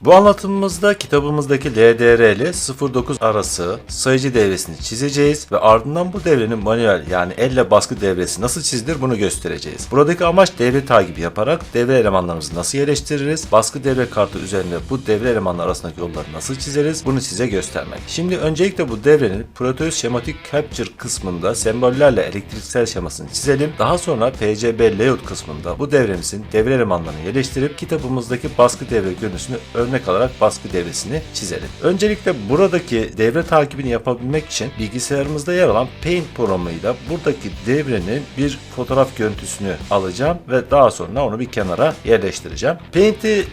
Bu anlatımımızda kitabımızdaki LDR'li 09 arası sayıcı devresini çizeceğiz ve ardından bu devrenin manuel yani elle baskı devresi nasıl çizilir bunu göstereceğiz. Buradaki amaç devre takibi yaparak devre elemanlarımızı nasıl yerleştiririz, baskı devre kartı üzerinde bu devre elemanları arasındaki yolları nasıl çizeriz bunu size göstermek. Şimdi öncelikle bu devrenin Proteus Schematic Capture kısmında sembollerle elektriksel şemasını çizelim. Daha sonra PCB Layout kısmında bu devremizin devre elemanlarını yerleştirip kitabımızdaki baskı devre görüntüsünü örnek alarak baskı devresini çizelim. Öncelikle buradaki devre takibini yapabilmek için bilgisayarımızda yer alan Paint programıyla buradaki devrenin bir fotoğraf görüntüsünü alacağım ve daha sonra onu bir kenara yerleştireceğim. Paint'i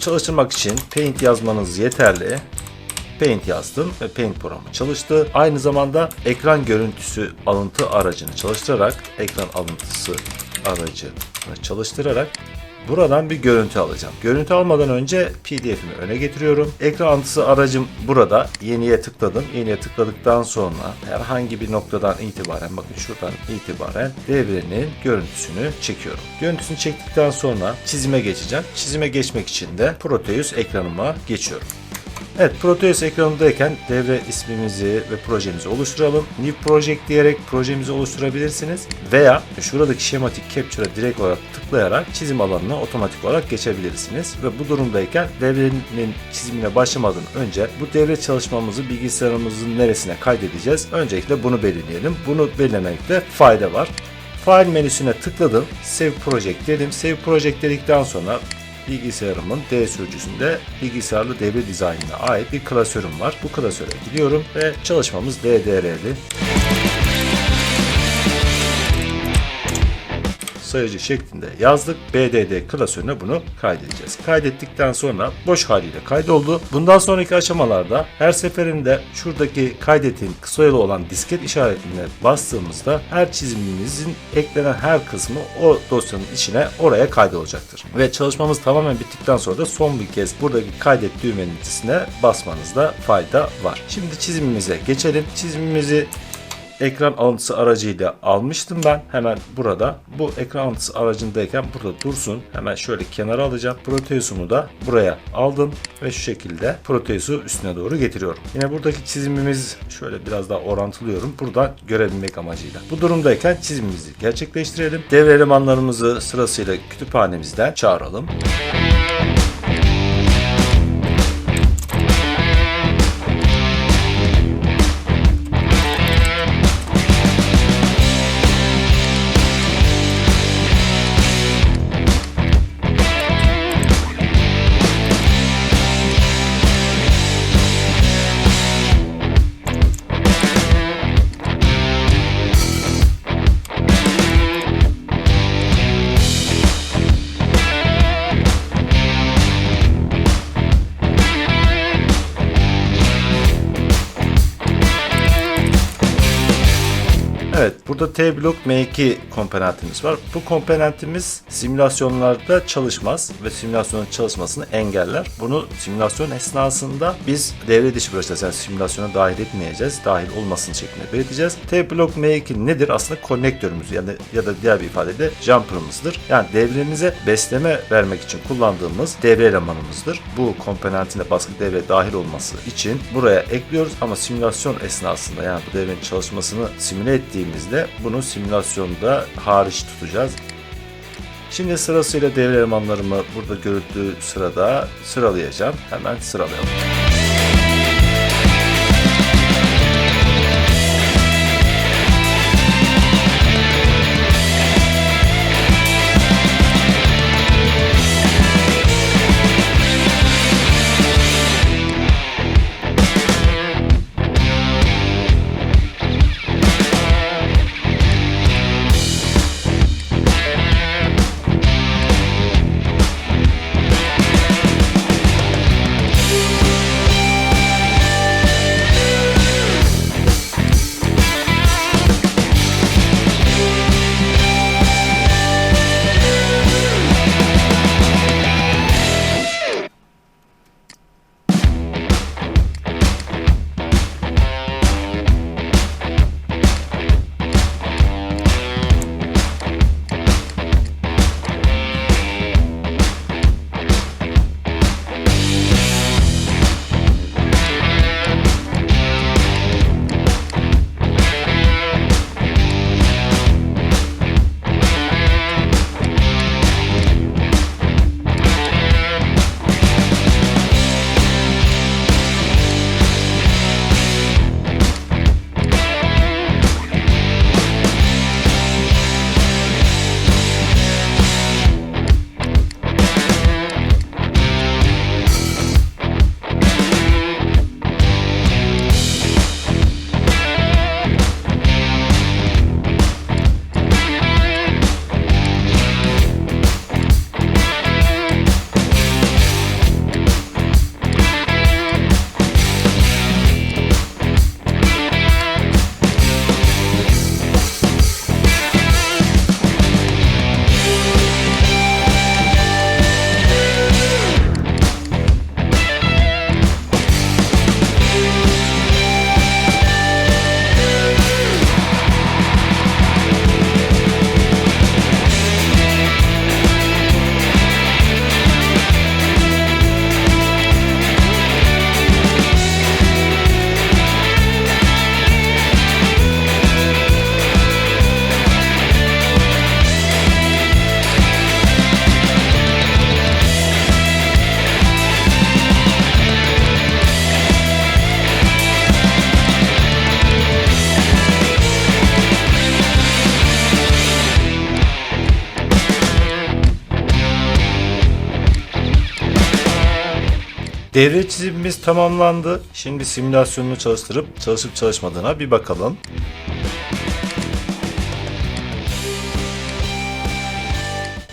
çalıştırmak için Paint yazmanız yeterli. Paint yazdım ve Paint programı çalıştı. Aynı zamanda ekran görüntüsü alıntı aracını çalıştırarak ekran alıntısı aracını çalıştırarak buradan bir görüntü alacağım. Görüntü almadan önce PDF'imi öne getiriyorum. Ekran aracım burada. Yeniye tıkladım. Yeniye tıkladıktan sonra herhangi bir noktadan itibaren bakın şuradan itibaren devrenin görüntüsünü çekiyorum. Görüntüsünü çektikten sonra çizime geçeceğim. Çizime geçmek için de Proteus ekranıma geçiyorum. Evet, Proteus ekranındayken devre ismimizi ve projemizi oluşturalım. New Project diyerek projemizi oluşturabilirsiniz. Veya şuradaki Schematic Capture'a direkt olarak tıklayarak çizim alanına otomatik olarak geçebilirsiniz. Ve bu durumdayken devrenin çizimine başlamadan önce bu devre çalışmamızı bilgisayarımızın neresine kaydedeceğiz? Öncelikle bunu belirleyelim. Bunu belirlemekte fayda var. File menüsüne tıkladım. Save Project dedim. Save Project dedikten sonra bilgisayarımın D sürücüsünde bilgisayarlı devre dizaynına ait bir klasörüm var. Bu klasöre gidiyorum ve çalışmamız DDR'li. Sayıcı şeklinde yazdık. BDD klasörüne bunu kaydedeceğiz. Kaydettikten sonra boş haliyle kaydoldu. Bundan sonraki aşamalarda her seferinde şuradaki kaydetin kısa yolu olan disket işaretine bastığımızda her çizimimizin eklenen her kısmı o dosyanın içine oraya kaydolacaktır. Ve çalışmamız tamamen bittikten sonra da son bir kez buradaki kaydet düğmenin içine basmanızda fayda var. Şimdi çizimimize geçelim. Çizimimizi ekran alıntısı aracıyla almıştım ben. Hemen burada. Bu ekran alıntısı aracındayken burada dursun. Hemen şöyle kenara alacağım. Proteus'umu da buraya aldım ve şu şekilde Proteus'u üstüne doğru getiriyorum. Yine buradaki çizimimiz şöyle biraz daha orantılıyorum. Buradan görebilmek amacıyla. Bu durumdayken çizimimizi gerçekleştirelim. Devre elemanlarımızı sırasıyla kütüphanemizden çağıralım. Evet, burada T-Block M2 komponentimiz var. Bu komponentimiz simülasyonlarda çalışmaz ve simülasyonun çalışmasını engeller. Bunu simülasyon esnasında biz devre dışı bırakacağız. Yani simülasyona dahil etmeyeceğiz. Dahil olmasın şeklinde belirteceğiz. T-Block M2 nedir? Aslında konnektörümüz yani ya da diğer bir ifadeyle jumper'ımızdır. Yani devremize besleme vermek için kullandığımız devre elemanımızdır. Bu komponentine baskı devre dahil olması için buraya ekliyoruz ama simülasyon esnasında yani bu devrenin çalışmasını simüle ettiğimizde bunu simülasyonda hariç tutacağız. Şimdi sırasıyla devre elemanlarımı burada görüldüğü sırada sıralayacağım. Hemen sıralayalım. Devre çizimimiz tamamlandı. Şimdi simülasyonunu çalıştırıp çalışıp çalışmadığına bir bakalım.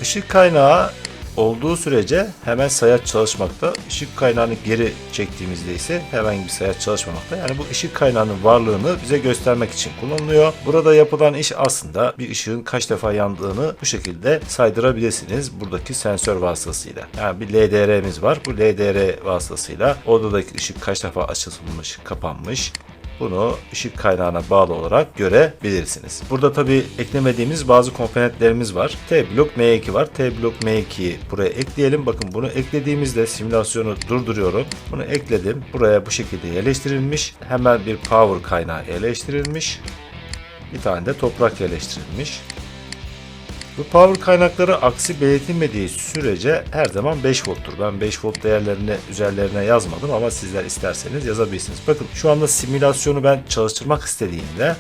Işık kaynağı olduğu sürece hemen sayaç çalışmakta. Işık kaynağını geri çektiğimizde ise herhangi bir sayaç çalışmamakta. Yani bu ışık kaynağının varlığını bize göstermek için kullanılıyor. Burada yapılan iş aslında bir ışığın kaç defa yandığını bu şekilde saydırabilirsiniz buradaki sensör vasıtasıyla. Yani bir LDR'miz var. Bu LDR vasıtasıyla odadaki ışık kaç defa açılmış, kapanmış, bunu ışık kaynağına bağlı olarak görebilirsiniz. Burada tabi eklemediğimiz bazı komponentlerimiz var. T-Block M2 var. T-Block M2'yi buraya ekleyelim. Bakın bunu eklediğimizde simülasyonu durduruyorum. Bunu ekledim. Buraya bu şekilde yerleştirilmiş. Hemen bir power kaynağı yerleştirilmiş. Bir tane de toprak yerleştirilmiş. Bu power kaynakları aksi belirtilmediği sürece her zaman 5 volttur. Ben 5 volt değerlerini üzerlerine yazmadım ama sizler isterseniz yazabilirsiniz. Bakın şu anda simülasyonu ben çalıştırmak istediğimde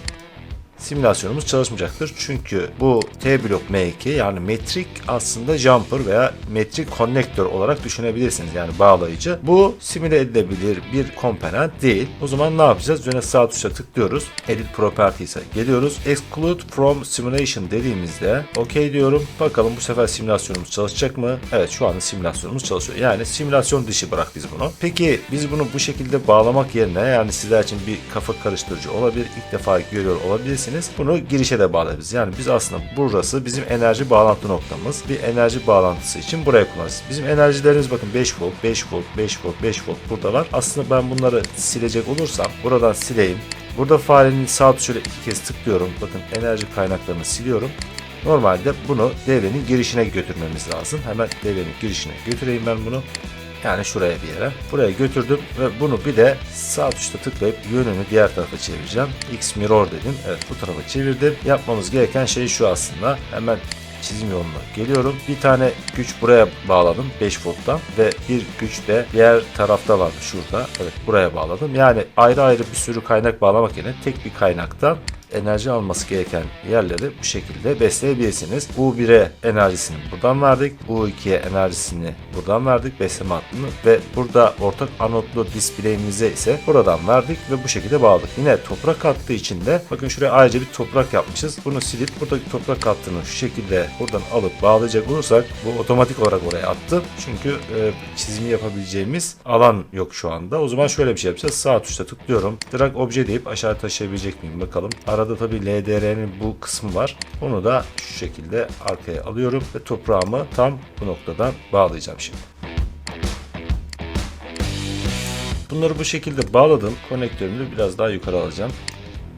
simülasyonumuz çalışmayacaktır. Çünkü bu T-Block M2 yani metrik aslında jumper veya metrik konnektör olarak düşünebilirsiniz. Yani bağlayıcı. Bu simüle edilebilir bir komponent değil. O zaman ne yapacağız? Üzerine sağ tuşa tıklıyoruz. Edit Properties'e geliyoruz. Exclude from Simulation dediğimizde OK diyorum. Bakalım bu sefer simülasyonumuz çalışacak mı? Evet şu anda simülasyonumuz çalışıyor. Yani simülasyon dışı bırak biz bunu. Peki biz bunu bu şekilde bağlamak yerine yani sizler için bir kafa karıştırıcı olabilir. İlk defa görüyor olabilirsiniz. Bunu girişe de bağlarız. Yani biz aslında burası bizim enerji bağlantı noktamız. Bir enerji bağlantısı için buraya kullanırız. Bizim enerjilerimiz bakın 5 volt, 5 volt, 5 volt, 5 volt burada var. Aslında ben bunları silecek olursam buradan sileyim. Burada farenin sağ tuşuyla iki kez tıklıyorum. Bakın enerji kaynaklarını siliyorum. Normalde bunu devrenin girişine götürmemiz lazım. Hemen devrenin girişine götüreyim ben bunu. Yani şuraya bir yere. Buraya götürdüm ve bunu bir de sağ tuşla tıklayıp yönünü diğer tarafa çevireceğim. X mirror dedim. Evet bu tarafa çevirdim. Yapmamız gereken şey şu aslında. Hemen çizim yoluna geliyorum. Bir tane güç buraya bağladım 5 volttan ve bir güç de diğer tarafta vardı şurada. Evet buraya bağladım. Yani ayrı ayrı bir sürü kaynak bağlamak yerine tek bir kaynaktan enerji alması gereken yerleri bu şekilde besleyebilirsiniz. U1'e enerjisini buradan verdik. U2'ye enerjisini buradan verdik. Besleme hattını ve burada ortak anotlu display'imize ise buradan verdik ve bu şekilde bağladık. Yine toprak hattı için de bakın şuraya ayrıca bir toprak yapmışız. Bunu silip buradaki toprak hattını şu şekilde buradan alıp bağlayacak olursak bu otomatik olarak oraya attı. Çünkü e, çizimi yapabileceğimiz alan yok şu anda. O zaman şöyle bir şey yapacağız. Sağ tuşla tıklıyorum. Drag obje deyip aşağı taşıyabilecek miyim bakalım. Arada tabii LDR'nin bu kısmı var. Onu da şu şekilde arkaya alıyorum ve toprağımı tam bu noktadan bağlayacağım şimdi. Bunları bu şekilde bağladım. Konnektörümü de biraz daha yukarı alacağım.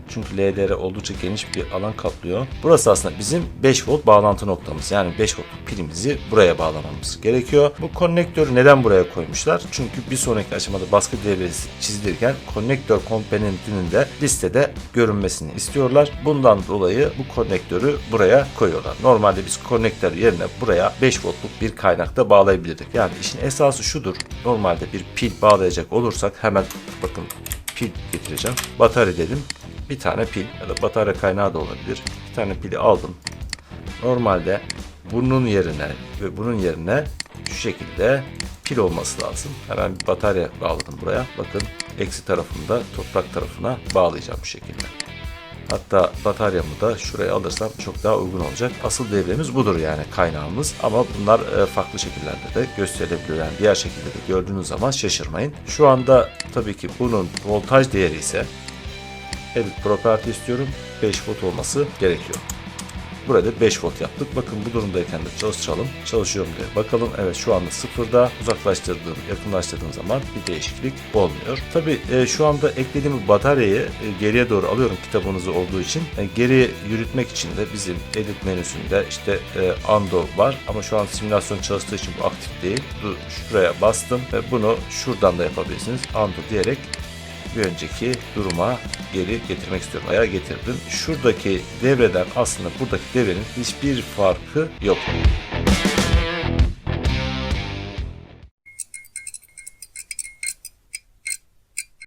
Çünkü LDR oldukça geniş bir alan kaplıyor. Burası aslında bizim 5 volt bağlantı noktamız. Yani 5 volt pilimizi buraya bağlamamız gerekiyor. Bu konnektörü neden buraya koymuşlar? Çünkü bir sonraki aşamada baskı devresi çizilirken konnektör komponentinin de listede görünmesini istiyorlar. Bundan dolayı bu konnektörü buraya koyuyorlar. Normalde biz konnektör yerine buraya 5 voltluk bir kaynakta bağlayabilirdik. Yani işin esası şudur. Normalde bir pil bağlayacak olursak hemen bakın pil getireceğim. Batarya dedim bir tane pil ya da batarya kaynağı da olabilir. Bir tane pili aldım. Normalde bunun yerine ve bunun yerine şu şekilde pil olması lazım. Hemen bir batarya bağladım buraya. Bakın eksi tarafında toprak tarafına bağlayacağım bu şekilde. Hatta bataryamı da şuraya alırsam çok daha uygun olacak. Asıl devremiz budur yani kaynağımız. Ama bunlar e, farklı şekillerde de gösterilebiliyor. Yani diğer şekilde de gördüğünüz zaman şaşırmayın. Şu anda tabii ki bunun voltaj değeri ise Edit Property istiyorum. 5 volt olması gerekiyor. Burada 5 volt yaptık. Bakın bu durumdayken de çalıştıralım. Çalışıyorum diye bakalım. Evet şu anda sıfırda uzaklaştırdığım, yakınlaştırdığım zaman bir değişiklik olmuyor. Tabi e, şu anda eklediğim bataryayı e, geriye doğru alıyorum kitabınızı olduğu için. E, geri yürütmek için de bizim edit menüsünde işte e, Undo var ama şu an simülasyon çalıştığı için bu aktif değil. Şuraya bastım ve bunu şuradan da yapabilirsiniz. Undo diyerek bir önceki duruma geri getirmek istiyorum. Veya getirdim. Şuradaki devreden aslında buradaki devrenin hiçbir farkı yok.